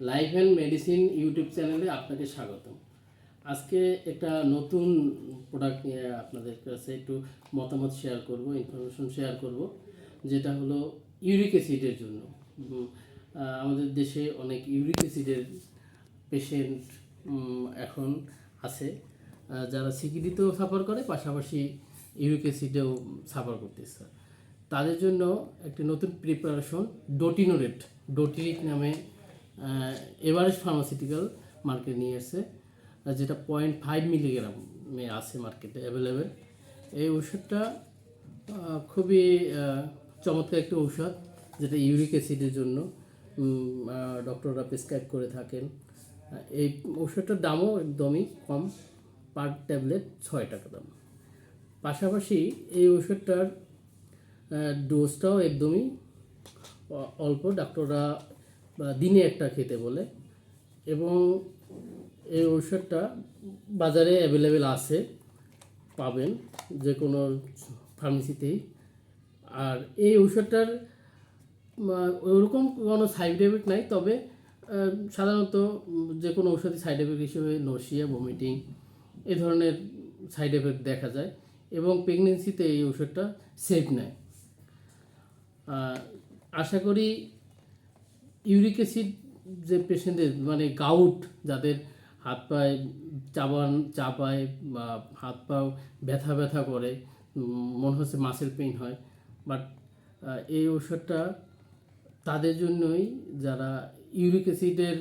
Life and medicine YouTube চ্যানেলে আপনাকে স্বাগতম। আজকে একটা নতুন প্রোডাক্ট নিয়ে আপনাদের কাছে একটু মতামত শেয়ার করব ইনফরমেশন শেয়ার করব, যেটা হলো ইউরিক অ্যাসিডের জন্য। আমাদের দেশে অনেক ইউরিক অ্যাসিডের পেশেন্ট এখন আছে। যারা সিকিডিতেও সাফার করে, পাশাপাশি ইউরিক অ্যাসিডেও সাফার করতেছে। তাদের জন্য একটি নতুন প্রিপারেশন ডোটিনোরেট ডোটিরিক নামে এভারেস্ট ফার্মাসিউটিক্যাল মার্কেট নিয়ে আহ, যেটা পয়েন্ট ফাইভ মিলিগ্রামে আছে মার্কেটে অ্যাভেলেবেল এই ওষুধটা খুবই চমৎকার একটি ঔষধ যেটা ইউরিক অ্যাসিডের জন্য ডক্টররা প্রেসক্রাইব করে থাকেন। এই ওষুধটার দামও একদমই কম পার ট্যাবলেট ছয় টাকা দাম। পাশাপাশি এই ওষুধটার ডোজটাও একদমই অল্প ডাক্তাররা বা দিনে একটা খেতে বলে এবং এই ঔষধটা বাজারে অ্যাভেলেবেল আছে, পাবেন যে কোনো ফার্মেসিতেই। আর এই ঔষধটার ওরকম কোনো সাইড এফেক্ট নাই, তবে সাধারণত যে কোনো ঔষধি সাইড এফেক্ট হিসেবে নসিয়া ভমিটিং এ ধরনের সাইড এফেক্ট দেখা যায় এবং প্রেগনেন্সিতে এই ওষুধটা সেফ নেয়। আশা করি ইউরিক অ্যাসিড যে পেশেন্টদের মানে গাউট যাদের হাত পায়ে চাবান, চাপায় বা হাত পা ব্যথা ব্যথা করে মনে হচ্ছে মাসেল পেইন হয় বাট এই ওষুধটা তাদের জন্যই যারা ইউরিক অ্যাসিডের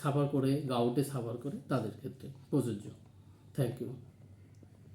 সাফার করে গাউটে সাফার করে, তাদের ক্ষেত্রে প্রযোজ্য। Thank you